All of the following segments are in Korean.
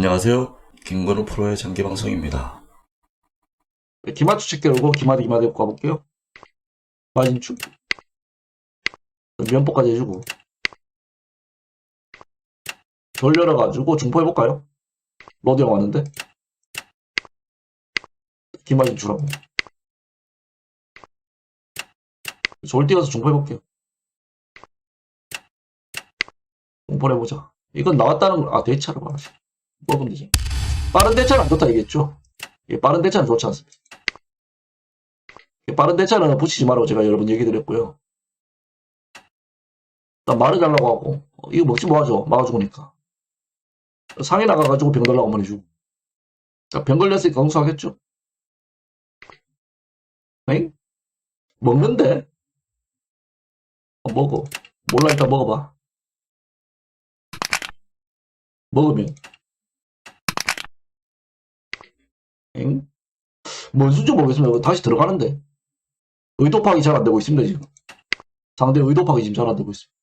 안녕하세요. 김건우 프로의 장기 방송입니다. 기마추 책 열고 기마대 기마대 가볼게요. 마진축. 면포까지 해주고. 돌려라가지고 중포 해볼까요? 로드 형 왔는데. 기마진 주라고. 졸 뛰어서 중포 해볼게요. 중포 해보자. 이건 나왔다는 걸, 아, 대차를 봐야지. 먹으면 되지. 빠른 대차는 안 좋다 얘기했죠? 예, 빠른 대차는 좋지 않습니다. 빠른 대차는 붙이지 말라고 제가 여러 번 얘기 드렸고요. 나 말을 달라고 하고, 어, 이거 먹지 뭐하죠? 막아 죽으니까. 상해 나가가지고 병 달라고 한번 해주고. 자, 병 걸렸으니까 응수하겠죠? 엥? 먹는데? 어, 먹어. 몰라, 일단 먹어봐. 먹으면. 엥? 뭔 수인지 모르겠습니다. 다시 들어가는데. 의도 파악이 잘 안 되고 있습니다, 지금. 상대 의도 파악이 지금 잘 안 되고 있습니다.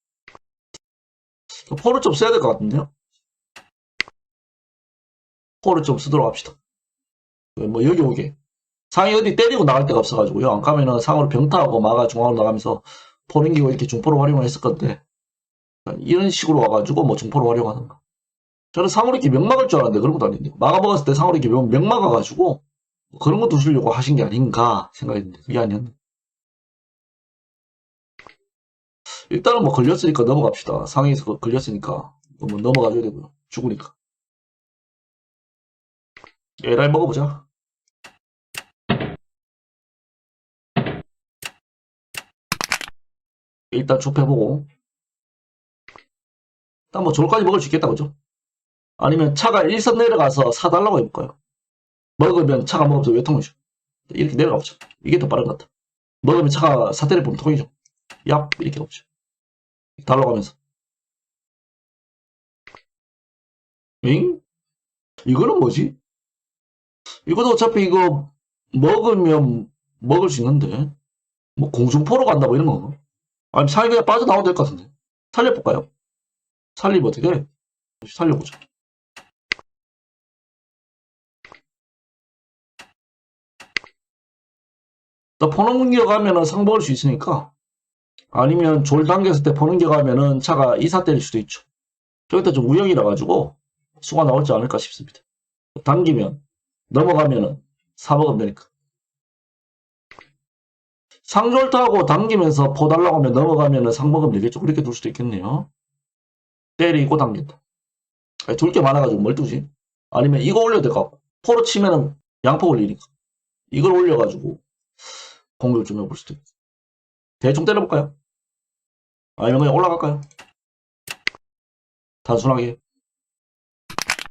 포를 좀 써야 될 것 같은데요? 포를 좀 쓰도록 합시다. 뭐, 여기 오게. 상이 어디 때리고 나갈 데가 없어가지고요. 안 가면은 상으로 병타하고 마가 중앙으로 나가면서 포 넘기고 이렇게 중포로 활용을 했을 건데, 이런 식으로 와가지고 뭐 중포로 활용하는가. 저는 상으로 이렇게 명 막을 줄 알았는데 그런 것도 아닌데. 막아 먹었을 때 상으로 이렇게 명, 명 막아가지고, 뭐 그런 거 두시려고 하신 게 아닌가 생각이 드는데, 그게 아니었네. 일단은 뭐 걸렸으니까 넘어갑시다. 상해에서 그- 걸렸으니까 뭐 넘어가줘야 되고요. 죽으니까. 에라이 먹어보자. 일단 좁혀보고. 일단 뭐 졸까지 먹을 수 있겠다, 그죠? 아니면 차가 일선 내려가서 사달라고 해볼까요? 먹으면 차가 먹으면서 외통이죠. 이렇게 내려가 보죠. 이게 더 빠른 것 같아. 먹으면 차가 사태를 보면 통이죠. 얍, 이렇게 가보죠. 달러 가면서. 잉? 이거는 뭐지? 이것도 어차피 이거 먹으면 먹을 수 있는데 뭐 공중포로 간다 뭐 이런 거 아니면 살이 그냥 빠져나와도 될 것 같은데 살려볼까요? 살리면 어떻게 해? 살려보자 포는 공격하면은 상 먹을 수 있으니까 아니면 졸 당겼을 때 포는 격하면은 차가 이사 때릴 수도 있죠. 저기다 좀 우영이라 가지고 수가 나올지 않을까 싶습니다. 당기면 넘어가면은 사먹으면 되니까. 상졸타하고 당기면서 포 달라고 하면 넘어가면은 상 먹으면 되겠죠. 그렇게 둘 수도 있겠네요. 때리고 당긴다. 둘 게 많아가지고 뭘 두지? 아니면 이거 올려도 될 것 같고 포로 치면은 양포 올리니까 이걸 올려가지고 공격 좀 있고 대충 때려볼까요? 아니면 그냥 올라갈까요? 단순하게.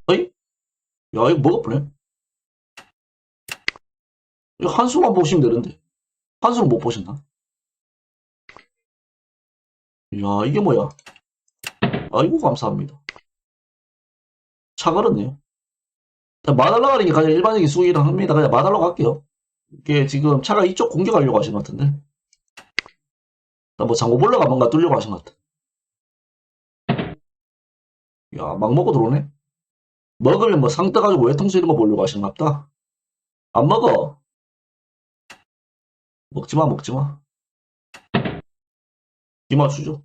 어이? 야, 이거 뭐가 보네? 이거 한 수만 보시면 되는데. 한 수는 못 보셨나? 야, 이게 뭐야? 아이고, 감사합니다. 차 걸었네요. 마달러 가는 게 가장 일반적인 수위라 합니다. 그냥 마달러 갈게요. 이게 지금 차가 이쪽 공격하려고 하신 것 같은데. 뭐 장고볼러가 뭔가 뚫려고 하신 것 같아. 야, 막 먹고 들어오네? 먹으면 뭐 상 떠가지고 외통수 이런 거 보려고 하시는 것 같다. 안 먹어. 먹지마, 먹지마. 이맞추죠.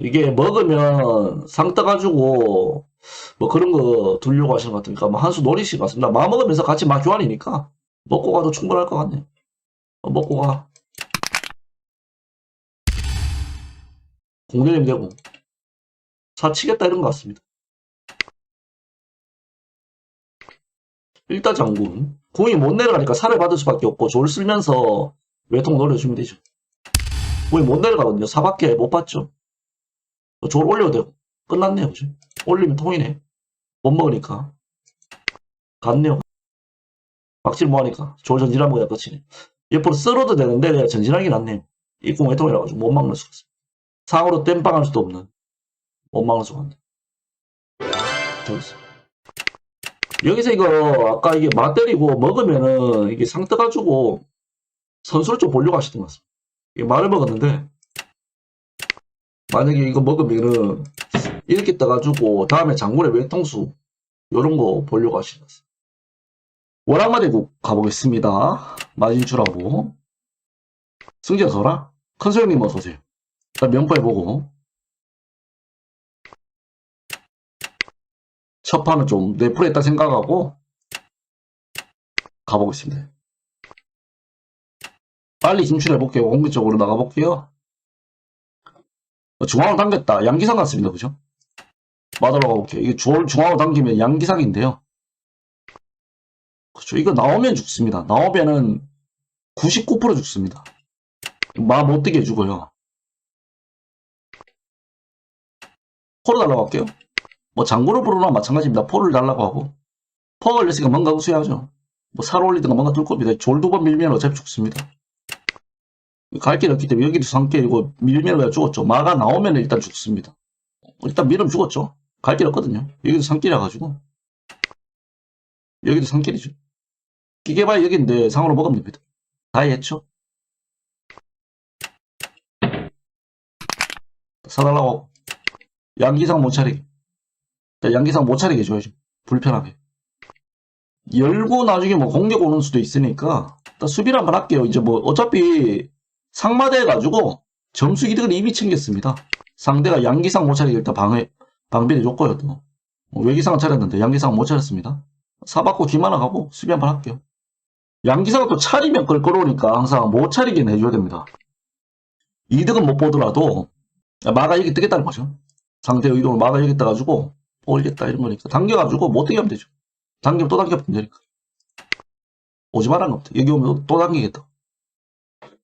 이게 먹으면 상 떠가지고 뭐 그런 거 두려고 하시는 것 같으니까 뭐 한수 노리시 같습니다. 마 먹으면서 같이 막 교환이니까 먹고 가도 충분할 것 같네요. 어, 먹고 가. 공대님 되고 사치겠다 이런 것 같습니다. 일단 장군 공이 못 내려가니까 살을 받을 수밖에 없고 졸 쓸면서 외통 노려주면 되죠. 공이 못 내려가거든요. 사밖에 못 받죠. 졸 올려도 되고 끝났네요. 그죠? 올리면 통이네. 못 먹으니까 갔네요. 박질 뭐하니까 졸 전진하면 그냥 끝이네. 옆으로 쓸어도 되는데 그냥 전진하기 낫네요. 이공 외통이라가지고 못 막는 수가 있어. 상으로 땜빵할 수도 없는 못 막는 수가 있네. 저기 있어. 여기서 이거 아까 이게 마 때리고 먹으면은 이게 상 떠가지고 선수를 좀 보려고 하시던 것 같습니다. 이게 말을 먹었는데 만약에 이거 먹으면은 이렇게 떠가지고 다음에 장군의 외통수 요런 거 보려고 하시는 거예요. 월악마대국 가보겠습니다. 마진출하고. 승재 서라? 큰소형님 어서오세요. 일단 면포 해보고. 첫 판은 좀 내풀했다 생각하고 가보겠습니다. 빨리 진출해볼게요. 공격적으로 나가볼게요. 어, 중앙으로 당겼다. 양기상 같습니다. 그죠? 맞으러 가볼게요. 이게 중- 중앙으로 당기면 양기상인데요. 그렇죠. 이거 나오면 죽습니다. 나오면은 99% 죽습니다. 마 못 뜨게 해주고요. 포로 달라고 할게요. 뭐 장구를 부르나 마찬가지입니다. 포를 달라고 하고 포가 걸렸으니까 뭔가 우수해야죠. 뭐 살을 올리든가 뭔가 뚫 겁니다. 졸 두 번 밀면 어차피 죽습니다. 갈 길이 없기 때문에 여기도 산길이고 밀면 왜 죽었죠. 마가 나오면 일단 죽습니다. 일단 밀으면 죽었죠. 갈 길 없거든요. 여기도 산길이라 가지고 여기도 산길이죠. 기계바위 여기인데 상으로 먹으면 됩니다. 다 했죠. 사달라고. 양기상 못 차리게. 자, 양기상 못 차리게 해줘야죠. 불편하게. 열고 나중에 뭐 공격 오는 수도 있으니까 일단 수비를 한번 할게요. 이제 뭐 어차피 상마대 해가지고 점수 이득을 이미 챙겼습니다. 상대가 양기상 못 차리게 일단 방해, 방비를 줬고요. 또. 뭐 외기상은 차렸는데 양기상은 못 차렸습니다. 사받고 기만화 가고 수비 한번 할게요. 양기상은 또 차리면 끌끌오니까 항상 못 차리긴 해줘야 됩니다. 이득은 못 보더라도 마가 여기 뜨겠다는 거죠. 상대 의도로 마가 여기 떠가지고 올겠다 이런 거니까 당겨가지고 못 하면 되죠. 당기면 또 당기면 되니까. 오지 말라는 겁니다. 여기 오면 또 당기겠다.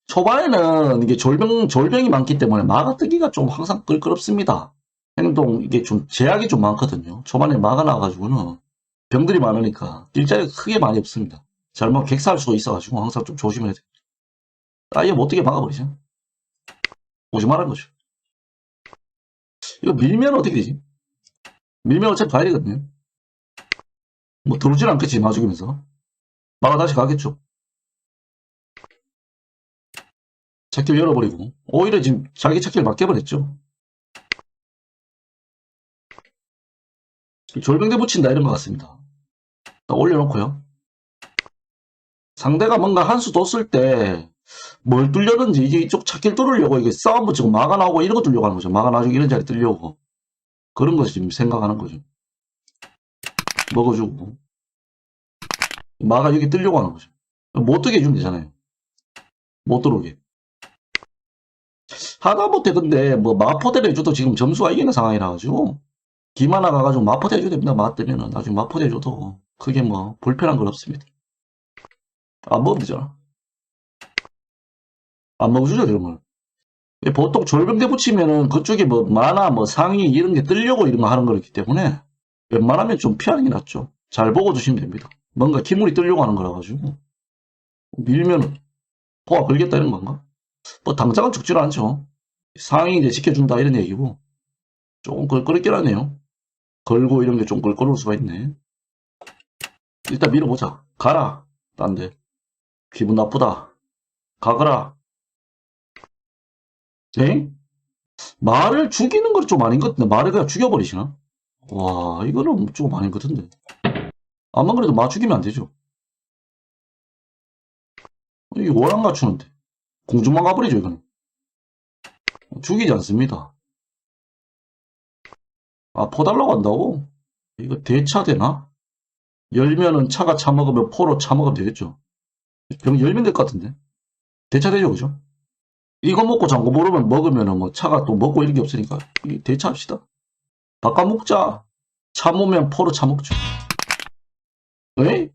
초반에는 이게 졸병, 졸병이 많기 때문에 마가 뜨기가 좀 항상 끌끄럽습니다. 행동, 이게 좀 제약이 좀 많거든요. 초반에 마가 나와가지고는 병들이 많으니까 일자리가 크게 많이 없습니다. 잘못 객사할 수도 있어가지고 항상 좀 조심해야 돼요. 아예 못 뜨게 막아버리죠. 오지 말라는 거죠. 이거 밀면 어떻게 되지? 밀면 어차피 가야 되거든요. 뭐 들어오진 않겠지, 놔죽이면서. 마가 다시 가겠죠. 찾길 열어버리고. 오히려 지금 자기 찾기를 맡겨버렸죠. 졸병대 붙인다 이런 것 같습니다. 딱 올려놓고요. 상대가 뭔가 한 수 뒀을 때 뭘 뚫려든지 이제 이쪽 찾길 뚫으려고 이게 싸움 붙이고 막아 나오고 이런 거 뚫려고 하는 거죠. 막아 나중에 이런 자리 뚫려고. 그런 것을 지금 생각하는 거죠. 먹어주고. 마가 여기 뚫려고 하는 거죠. 못 뜨게 해주면 되잖아요. 못 들어오게. 하다못해 근데 뭐 마포대를 해줘도 지금 점수가 이기는 상황이라 가지고 기마나 가가지고 마포대 해줘도 됩니다. 마 뜨면은 나중에 마포대 해줘도 크게 뭐 불편한 건 없습니다. 안 먹으면 되잖아. 안 먹어주죠 그러면. 보통 졸병대 붙이면은 그쪽에 뭐 만화 뭐 상위 이런 게 뜨려고 이런 거 하는 거기 때문에 웬만하면 좀 피하는 게 낫죠. 잘 보고 주시면 됩니다. 뭔가 기물이 뜨려고 하는 거라 가지고 밀면은 포가 걸겠다 이런 건가? 뭐 당장은 죽질 않죠. 상위 이제 지켜준다 이런 얘기고 조금 껄끄럽긴 하네요. 걸고 이런 게좀 껄끄러울 수가 있네. 일단 밀어보자. 가라. 딴데. 기분 나쁘다. 가거라. 에? 말을 죽이는 건 좀 아닌 것 같은데 말을 그냥 죽여버리시나? 와 이거는 좀 아닌 것 같은데 아만 그래도 마 죽이면 안 되죠 이게 월안 갖추는데 공중만 가버리죠 이거는 죽이지 않습니다 아 포달라고 한다고? 이거 대차 되나? 열면은 차가 차먹으면 포로 차먹으면 되겠죠 병 열면 될 것 같은데 대차 되죠 그죠? 이거 먹고 장고 모르면 먹으면은 뭐 차가 또 먹고 이런 게 없으니까 이 대차합시다. 바꿔 먹자. 차 먹으면 포로 차 먹죠. 에?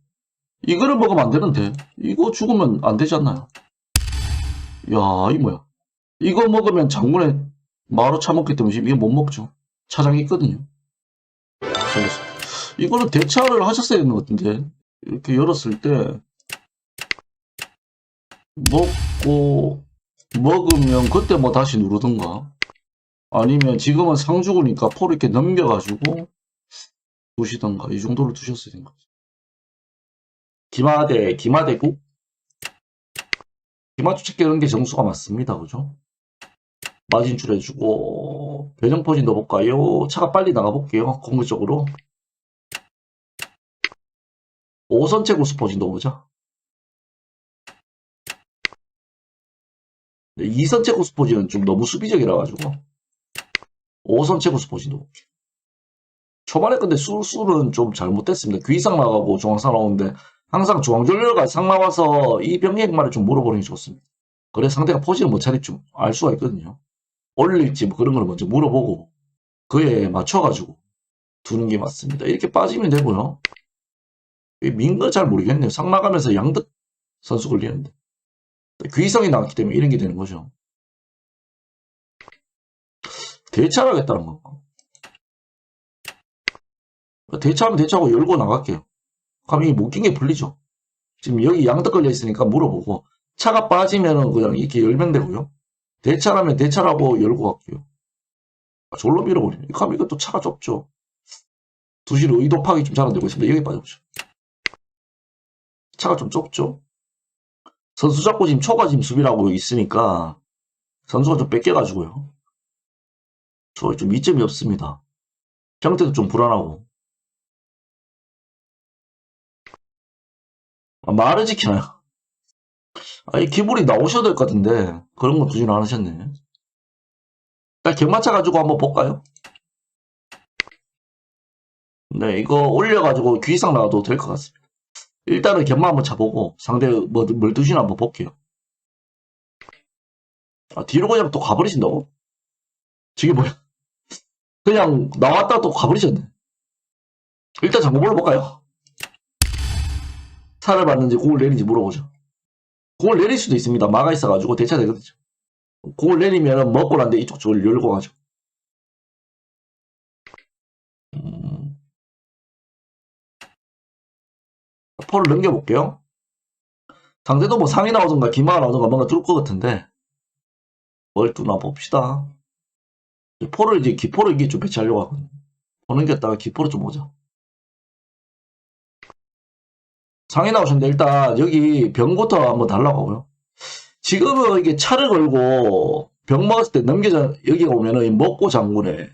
이거를 먹으면 안 되는데 이거 죽으면 안 되지 않나요? 야, 이 뭐야? 이거 먹으면 장군에 마로 차 먹기 때문에 지금 이게 못 먹죠. 차장이 있거든요. 이거는 대차를 하셨어야 되는 것 같은데 이렇게 열었을 때 먹고 먹으면 그때 뭐 다시 누르든가 아니면 지금은 상주구니까 포를 이렇게 넘겨가지고 두시던가 이 정도로 두셨어야 된 거죠. 기마대, 기마대국? 기마추측 이런 게 정수가 맞습니다. 그죠? 마진줄 해주고 배정포진 넣어볼까요? 차가 빨리 나가볼게요. 공격적으로 5선체 구스포진도 보자. 2선체 구스포진은 좀 너무 수비적이라 가지고 5선체 구스포진도 볼게. 초반에 근데 술술은 좀 잘못됐습니다. 귀상 나가고 중앙상 나오는데 항상 중앙전열과 상 나와서 이 병력말을 좀 물어보는 게 좋습니다. 그래 상대가 포지를 못 차릴 줄알 수가 있거든요. 올릴지 뭐 그런 걸 먼저 물어보고 그에 맞춰가지고 두는 게 맞습니다. 이렇게 빠지면 되고요. 민거 잘 모르겠네요. 상 나가면서 양득 선수 걸리는데 귀성이 나왔기 때문에 이런 게 되는 거죠. 대차하겠다는 건가? 대차하면 대차하고 열고 나갈게요. 그럼 이 묶인 게 풀리죠. 지금 여기 양득 걸려 있으니까 물어보고 차가 빠지면은 그냥 이렇게 열면 되고요. 대차라면 대차라고 열고 갈게요. 아, 졸로 밀어버리네. 그럼 이것도 차가 좁죠. 두시로 의도 파악이 좀 잘 안 되고 있습니다. 여기 빠져보죠. 차가 좀 좁죠. 선수 잡고 지금 초가 지금 수비라고 있으니까 선수가 좀 뺏겨가지고요. 저 좀 이점이 없습니다. 형태도 좀 불안하고. 아, 말을 지키나요? 아니, 기분이 나오셔야 될 것 같은데, 그런 건 두진 않으셨네. 일단 경마차 가지고 한번 볼까요? 네, 이거 올려가지고 귀상 나와도 될 것 같습니다. 일단은 경마 한번 차보고, 상대 뭐, 뭘 드시나 한번 볼게요. 아, 뒤로 그냥 또 가버리신다고? 저게 뭐야? 그냥 나왔다 또 가버리셨네. 일단 장고 물어볼까요? 살을 받는지 공을 내리는지 물어보죠. 공을 내릴 수도 있습니다. 막아 있어가지고 대차 되거든요. 공을 내리면 먹고 난데 이쪽 쪽을 열고 가죠. 포를 넘겨볼게요. 상대도 뭐 상이 나오던가 기마가 나오던가 뭔가 뚫을 것 같은데 뭘 뚫나 봅시다. 포를 이제 기포를 이게 좀 배치하려고 하거든요. 포 넘겼다가 기포를 좀 보자. 상해 나오셨는데 일단 여기 병부터 한번 달라고 하고요. 지금은 이게 차를 걸고 병 먹었을 때 넘겨져 여기가 오면은 이 먹고 장군에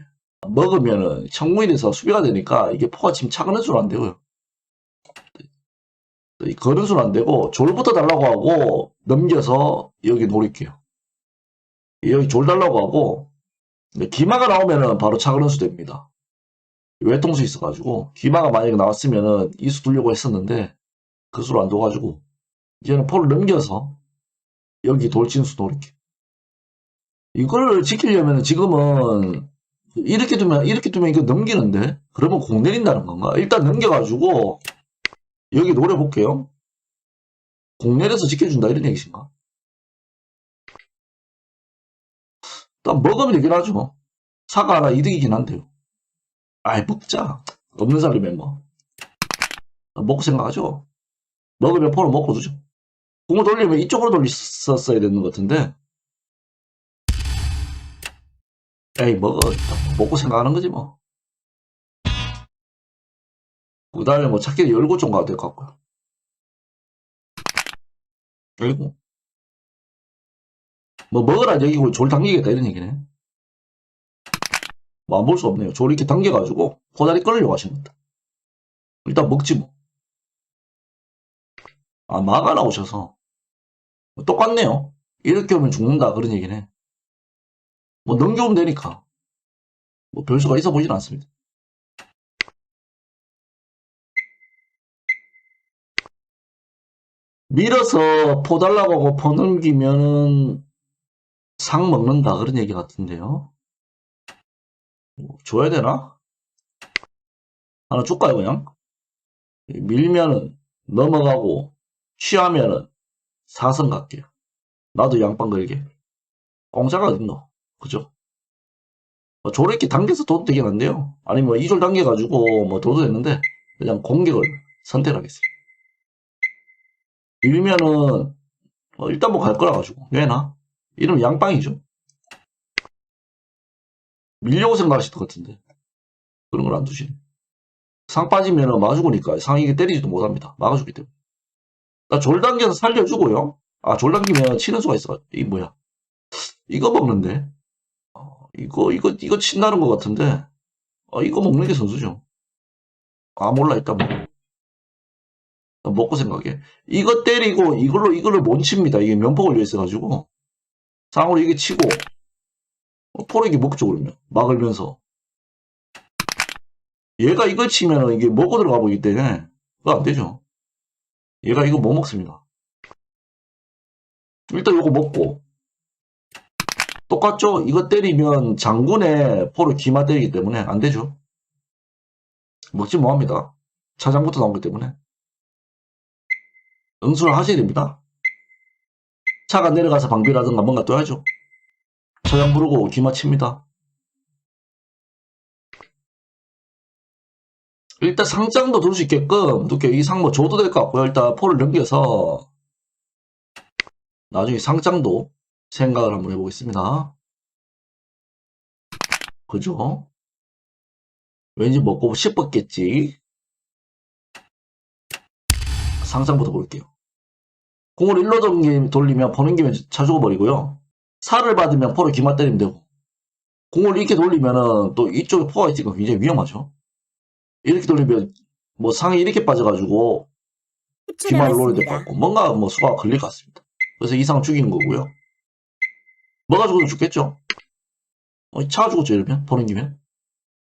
먹으면은 청문이 돼서 수비가 되니까 이게 포가 지금 차가는 수는 안 되고요. 이 거는 수는 안 되고 졸부터 달라고 하고 넘겨서 여기 노릴게요. 여기 졸 달라고 하고 기마가 나오면은 바로 차가는 수 됩니다. 외통수 있어가지고 기마가 만약에 나왔으면은 이수 두려고 했었는데 그 수로 안 둬가지고 이제는 포를 넘겨서 여기 돌진수 노릴게. 이걸 지키려면 지금은 이렇게 두면 이렇게 두면 이거 넘기는데 그러면 공 내린다는 건가? 일단 넘겨가지고 여기 노려볼게요. 공 내려서 지켜준다 이런 얘기신가? 일단 먹으면 되긴 하죠. 사과 하나 이득이긴 한데요. 아이 먹자. 없는 사람이면 뭐 먹고 생각하죠. 먹으면 포를 먹고 두죠. 공을 돌리면 이쪽으로 돌렸었어야 되는 것 같은데. 에이, 먹어. 먹고 생각하는 거지, 뭐. 그 다음에 뭐 찾기를 열고 좀 가도 될 것 같고요. 그리고, 뭐 먹으라 여기고 졸 당기겠다 이런 얘기네. 뭐 안 볼 수 없네요. 졸 이렇게 당겨가지고 고다리 끌려고 하시는 겁니다. 일단 먹지 뭐. 아, 마가 나오셔서. 똑같네요. 이렇게 오면 죽는다. 그런 얘기네. 뭐, 넘겨오면 되니까. 뭐, 별수가 있어 보진 않습니다. 밀어서 포 달라고 하고 포 넘기면은 상 먹는다. 그런 얘기 같은데요. 뭐, 줘야 되나? 하나 줄까요, 그냥? 밀면은 넘어가고, 취하면은 사선 갈게요. 나도 양빵 걸게. 공짜가 어딨노? 그죠? 뭐 저렇게 당겨서 둬도 되긴 한데요. 아니면 뭐 이졸 당겨가지고 뭐 둬도 되는데 그냥 공격을 선택하겠어요. 밀면은 뭐 일단 뭐 갈 거라 가지고 왜나? 이러면 양빵이죠. 밀려고 생각하실 것 같은데 그런 걸 안 두시네. 상 빠지면은 마주고니까 상이게 때리지도 못합니다. 막아주기 때문에. 나졸 당겨서 살려주고요. 아, 졸 당기면 치는 수가 있어. 이 뭐야? 이거 먹는데? 어, 이거, 이거, 이거 친다는 것 같은데? 어, 이거 먹는 게 선수죠. 아, 몰라, 일단 뭐. 먹고 생각해. 이거 때리고 이걸로 이걸로 못 칩니다. 이게 면포 걸려 있어가지고 상으로 이게 치고 어, 포로 이게 먹죠 그러면 막으면서 얘가 이걸 치면은 이게 먹고 들어가 보기 때문에 그거 안 되죠. 얘가 이거 못 먹습니다. 일단 이거 먹고 똑같죠? 이거 때리면 장군의 포를 기마 때리기 때문에 안 되죠. 먹지 뭐합니다. 차장부터 나오기 때문에 응수를 하셔야 됩니다. 차가 내려가서 방비라든가 뭔가 또 해야죠. 차장 부르고 기마 칩니다. 일단 상장도 둘 수 있게끔 두께 이 상뭐 줘도 될 것 같고요. 일단 포를 넘겨서 나중에 상장도 생각을 한번 해보겠습니다. 그죠? 왠지 먹고 싶었겠지. 상장부터 볼게요. 공을 일로 돌리- 돌리면 보는 김에 차 죽어버리고요. 살을 받으면 포를 기마 때리면 되고 공을 이렇게 돌리면은 또 이쪽에 포가 있으니까 굉장히 위험하죠. 이렇게 돌리면 뭐 상이 이렇게 빠져가지고 10초 기마를 것 남았습니다. 같고 뭔가 뭐 수가 걸릴 것 같습니다. 그래서 이상 죽이는 거고요. 뭐가 죽어도 죽겠죠. 어, 차가 죽었죠 이러면 보는 김에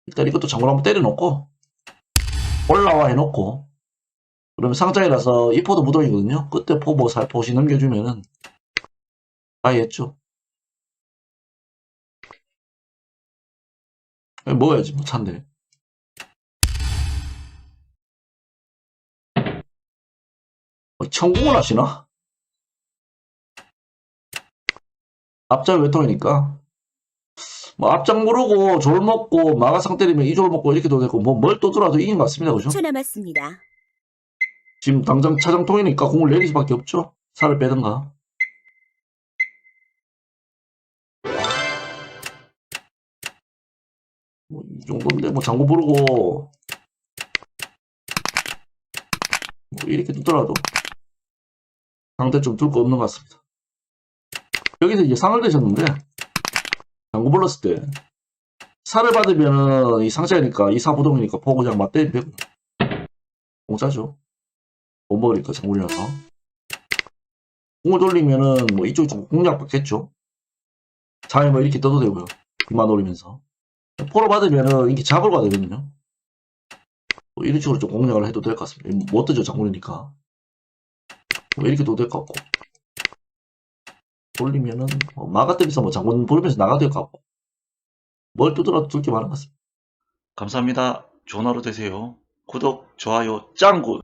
일단 이것도 장군 한번 때려놓고 올라와 해놓고 그러면 상장이라서 이 포도 무덤이거든요. 그때 포 뭐 살포시 넘겨주면은 다 했죠. 먹어야지 뭐 찬데. 어, 천궁을 하시나? 앞장 외통이니까. 뭐 앞장 모르고 졸 먹고 마가상 때리면 이졸 먹고 이렇게 도 되고 뭐 뭘 또 들어도 이긴 것 같습니다. 그죠? 10초 남았습니다. 지금 당장 차장통이니까 공을 내릴 수밖에 없죠. 살을 빼든가. 뭐 이 정도인데 뭐 장구 부르고 뭐 이렇게 두더라도 상대 좀 둘 거 없는 것 같습니다. 여기서 이제 상을 내셨는데 장구 불렀을 때 살을 받으면은 이 상자니까 이 사부동이니까 보고 그냥 맞대면 되고 공짜죠. 못 먹으니까 장군이라서 공을 돌리면은 뭐 이쪽이 좀 공략 받겠죠? 자에 뭐 이렇게 떠도 되고요. 그만 노리면서. 포로 받으면은 이렇게 잡으러 가야 되거든요. 뭐 이런 식으로 좀 공략을 해도 될 것 같습니다. 못 뜨죠 장군이니까? 뭐 이렇게 도될 것 같고. 돌리면은 뭐 마가 때면서 뭐 장군 부르면서 나가도 될 것 같고. 뭘 두더라도 둘게 많은 것 같습니다. 감사합니다. 좋은 하루 되세요. 구독, 좋아요, 짱구!